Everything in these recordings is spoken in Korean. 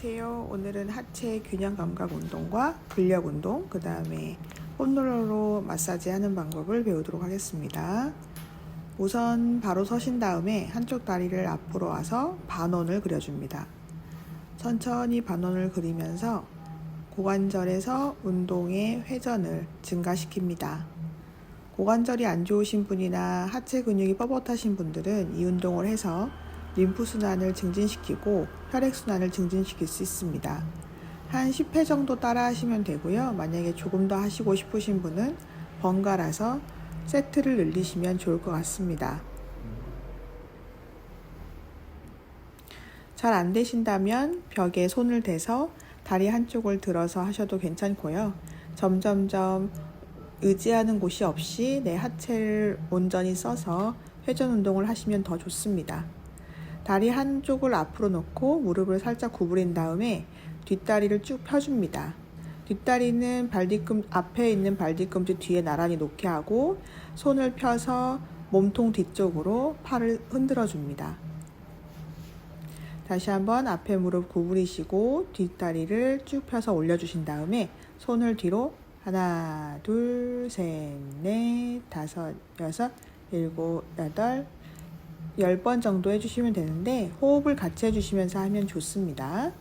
안녕하세요. 오늘은 하체 균형 감각 운동과 근력 운동, 그 다음에 홈롤러로 마사지 하는 방법을 배우도록 하겠습니다. 우선 바로 서신 다음에 한쪽 다리를 앞으로 와서 반원을 그려줍니다. 천천히 반원을 그리면서 고관절에서 운동의 회전을 증가시킵니다. 고관절이 안 좋으신 분이나 하체 근육이 뻣뻣하신 분들은 이 운동을 해서 림프 순환을 증진시키고 혈액 순환을 증진시킬 수 있습니다. 한 10회 정도 따라 하시면 되고요. 만약에 조금 더 하시고 싶으신 분은 번갈아서 세트를 늘리시면 좋을 것 같습니다. 잘 안 되신다면 벽에 손을 대서 다리 한쪽을 들어서 하셔도 괜찮고요. 점점점 의지하는 곳이 없이 내 하체를 온전히 써서 회전 운동을 하시면 더 좋습니다. 다리 한쪽을 앞으로 놓고 무릎을 살짝 구부린 다음에 뒷다리를 쭉 펴줍니다. 뒷다리는 발뒤꿈 앞에 있는 발뒤꿈치 뒤에 나란히 놓게 하고 손을 펴서 몸통 뒤쪽으로 팔을 흔들어 줍니다. 다시 한번 앞에 무릎 구부리시고 뒷다리를 쭉 펴서 올려주신 다음에 손을 뒤로 하나, 둘, 셋, 넷, 다섯, 여섯, 일곱, 여덟, 10번 정도 해주시면 되는데 호흡을 같이 해주시면서 하면 좋습니다.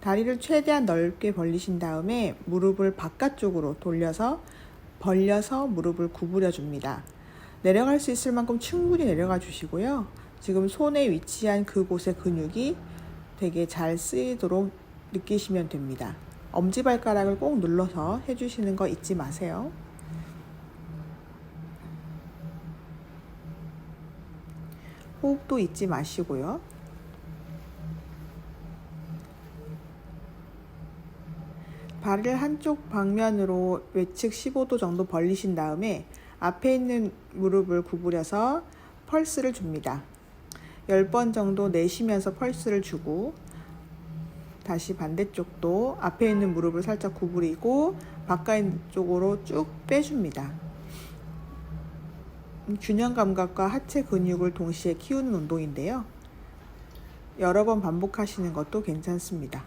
다리를 최대한 넓게 벌리신 다음에 무릎을 바깥쪽으로 돌려서 벌려서 무릎을 구부려 줍니다. 내려갈 수 있을 만큼 충분히 내려가 주시고요. 지금 손에 위치한 그곳의 근육이 되게 잘 쓰이도록 느끼시면 됩니다. 엄지발가락을 꼭 눌러서 해주시는 거 잊지 마세요. 호흡도 잊지 마시고요. 발을 한쪽 방면으로 외측 15도 정도 벌리신 다음에 앞에 있는 무릎을 구부려서 펄스를 줍니다. 10번 정도 내쉬면서 펄스를 주고 다시 반대쪽도 앞에 있는 무릎을 살짝 구부리고 바깥 쪽으로 쭉 빼줍니다. 균형 감각과 하체 근육을 동시에 키우는 운동인데요. 여러 번 반복하시는 것도 괜찮습니다.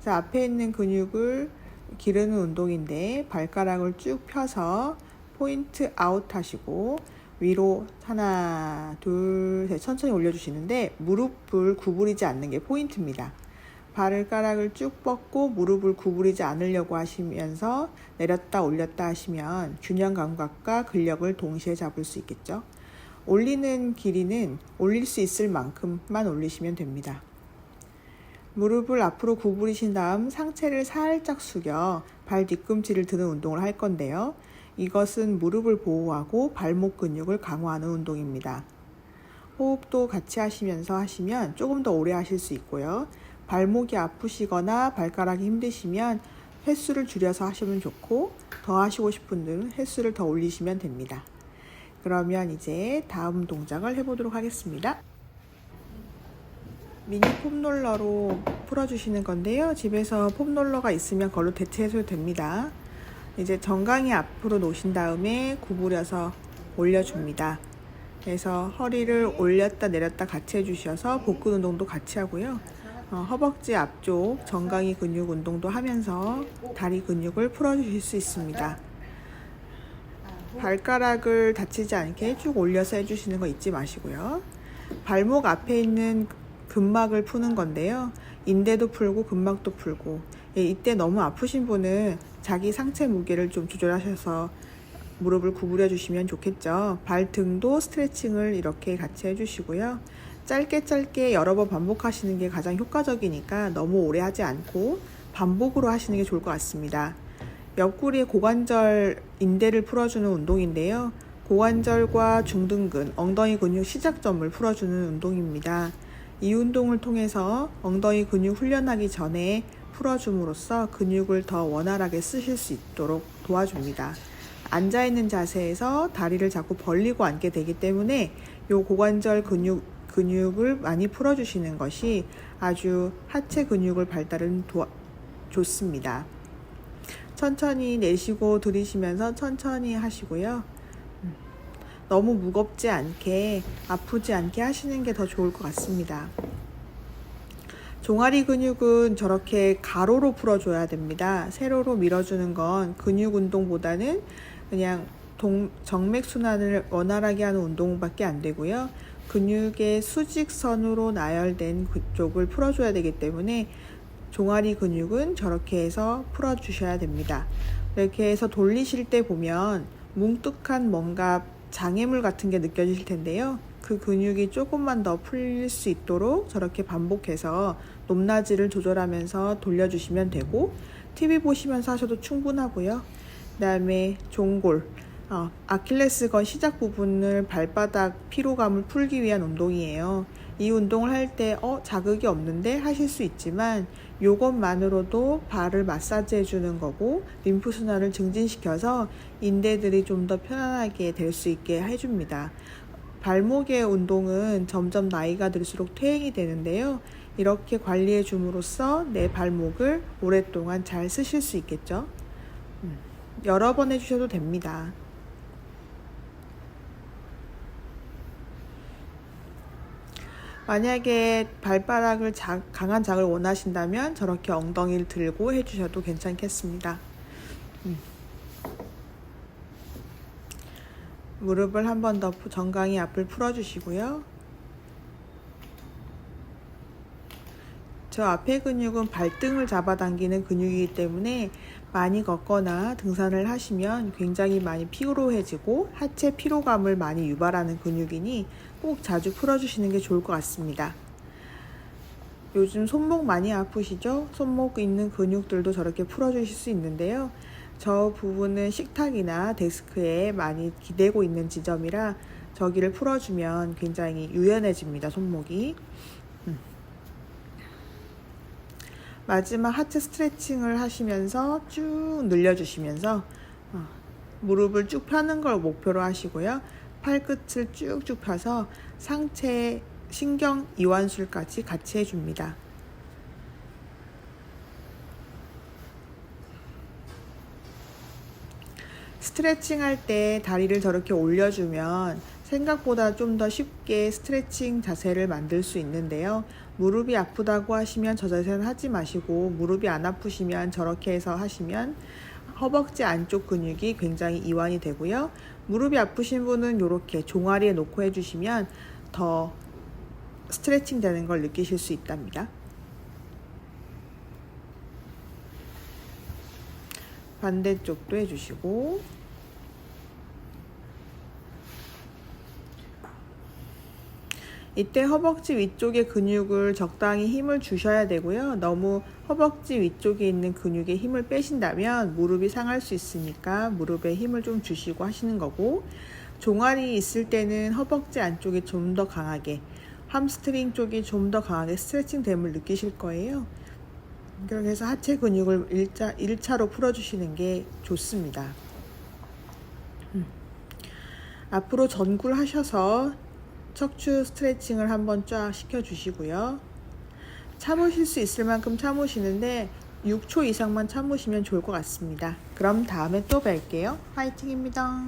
자, 앞에 있는 근육을 기르는 운동인데 발가락을 쭉 펴서 포인트 아웃 하시고 위로 하나, 둘, 셋 천천히 올려주시는데 무릎을 구부리지 않는 게 포인트입니다. 발가락을 쭉 뻗고 무릎을 구부리지 않으려고 하시면서 내렸다 올렸다 하시면 균형 감각과 근력을 동시에 잡을 수 있겠죠. 올리는 길이는 올릴 수 있을 만큼만 올리시면 됩니다. 무릎을 앞으로 구부리신 다음 상체를 살짝 숙여 발 뒤꿈치를 드는 운동을 할 건데요. 이것은 무릎을 보호하고 발목 근육을 강화하는 운동입니다. 호흡도 같이 하시면서 하시면 조금 더 오래 하실 수 있고요. 발목이 아프시거나 발가락이 힘드시면 횟수를 줄여서 하시면 좋고 더 하시고 싶은 분들은 횟수를 더 올리시면 됩니다. 그러면 이제 다음 동작을 해보도록 하겠습니다. 미니 폼롤러로 풀어주시는 건데요. 집에서 폼롤러가 있으면 그걸로 대체해도 됩니다. 이제 정강이 앞으로 놓으신 다음에 구부려서 올려줍니다. 그래서 허리를 올렸다 내렸다 같이 해주셔서 복근 운동도 같이 하고요. 어, 허벅지 앞쪽 정강이 근육 운동도 하면서 다리 근육을 풀어주실 수 있습니다. 발가락을 다치지 않게 쭉 올려서 해주시는 거 잊지 마시고요. 발목 앞에 있는 근막을 푸는 건데요. 인대도 풀고 근막도 풀고 예, 이때 너무 아프신 분은 자기 상체 무게를 좀 조절하셔서 무릎을 구부려 주시면 좋겠죠. 발 등도 스트레칭을 이렇게 같이 해주시고요. 짧게 짧게 여러 번 반복하시는 게 가장 효과적이니까 너무 오래 하지 않고 반복으로 하시는 게 좋을 것 같습니다. 옆구리의 고관절 인대를 풀어주는 운동인데요. 고관절과 중등근, 엉덩이 근육 시작점을 풀어주는 운동입니다. 이 운동을 통해서 엉덩이 근육 훈련하기 전에 풀어줌으로써 근육을 더 원활하게 쓰실 수 있도록 도와줍니다. 앉아있는 자세에서 다리를 자꾸 벌리고 앉게 되기 때문에 이 고관절 근육, 근육을 많이 풀어주시는 것이 아주 하체 근육을 발달은 도와, 좋습니다. 천천히 내쉬고 들이쉬면서 천천히 하시고요. 너무 무겁지 않게 아프지 않게 하시는 게 더 좋을 것 같습니다. 종아리 근육은 저렇게 가로로 풀어줘야 됩니다. 세로로 밀어주는 건 근육 운동보다는 그냥 동, 정맥 순환을 원활하게 하는 운동밖에 안 되고요. 근육의 수직선으로 나열된 그쪽을 풀어줘야 되기 때문에 종아리 근육은 저렇게 해서 풀어주셔야 됩니다. 이렇게 해서 돌리실 때 보면 뭉툭한 뭔가 장애물 같은 게 느껴지실 텐데요. 그 근육이 조금만 더 풀릴 수 있도록 저렇게 반복해서 높낮이를 조절하면서 돌려주시면 되고 TV 보시면서 하셔도 충분하고요. 그 다음에 종골, 어, 아킬레스건 시작 부분을 발바닥 피로감을 풀기 위한 운동이에요. 이 운동을 할 때 어, 자극이 없는데 하실 수 있지만 요것만으로도 발을 마사지 해 주는 거고 림프 순환을 증진시켜서 인대들이 좀 더 편안하게 될 수 있게 해 줍니다. 발목의 운동은 점점 나이가 들수록 퇴행이 되는데요. 이렇게 관리해 줌으로써 내 발목을 오랫동안 잘 쓰실 수 있겠죠. 음, 여러 번 해주셔도 됩니다. 만약에 발바닥을 자, 강한 자극을 원하신다면 저렇게 엉덩이를 들고 해주셔도 괜찮겠습니다. 음. 무릎을 한 번 더 정강이 앞을 풀어주시고요. 저 앞에 근육은 발등을 잡아당기는 근육이기 때문에 많이 걷거나 등산을 하시면 굉장히 많이 피로해지고 하체 피로감을 많이 유발하는 근육이니 꼭 자주 풀어주시는 게 좋을 것 같습니다. 요즘 손목 많이 아프시죠? 손목 있는 근육들도 저렇게 풀어주실 수 있는데요. 저 부분은 식탁이나 데스크에 많이 기대고 있는 지점이라 저기를 풀어주면 굉장히 유연해집니다, 손목이. 음. 마지막 하체 스트레칭을 하시면서 쭉 늘려주시면서 어, 무릎을 쭉 펴는 걸 목표로 하시고요. 팔끝을 쭉쭉 펴서 상체 신경 이완술까지 같이 해줍니다. 스트레칭 할 때 다리를 저렇게 올려주면 생각보다 좀 더 쉽게 스트레칭 자세를 만들 수 있는데요. 무릎이 아프다고 하시면 저 자세는 하지 마시고 무릎이 안 아프시면 저렇게 해서 하시면 허벅지 안쪽 근육이 굉장히 이완이 되고요. 무릎이 아프신 분은 이렇게 종아리에 놓고 해주시면 더 스트레칭 되는 걸 느끼실 수 있답니다. 반대쪽도 해주시고 이때 허벅지 위쪽의 근육을 적당히 힘을 주셔야 되고요. 너무 허벅지 위쪽에 있는 근육에 힘을 빼신다면 무릎이 상할 수 있으니까 무릎에 힘을 좀 주시고 하시는 거고 종아리 있을 때는 허벅지 안쪽이 좀 더 강하게 함스트링 쪽이 좀 더 강하게 스트레칭 됨을 느끼실 거예요. 해서 하체 근육을 1차, 1차로 풀어주시는 게 좋습니다. 음. 앞으로 전굴 하셔서 척추 스트레칭을 한번 쫙 시켜주시고요. 참으실 수 있을 만큼 참으시는데 6초 이상만 참으시면 좋을 것 같습니다. 그럼 다음에 또 뵐게요. 화이팅입니다.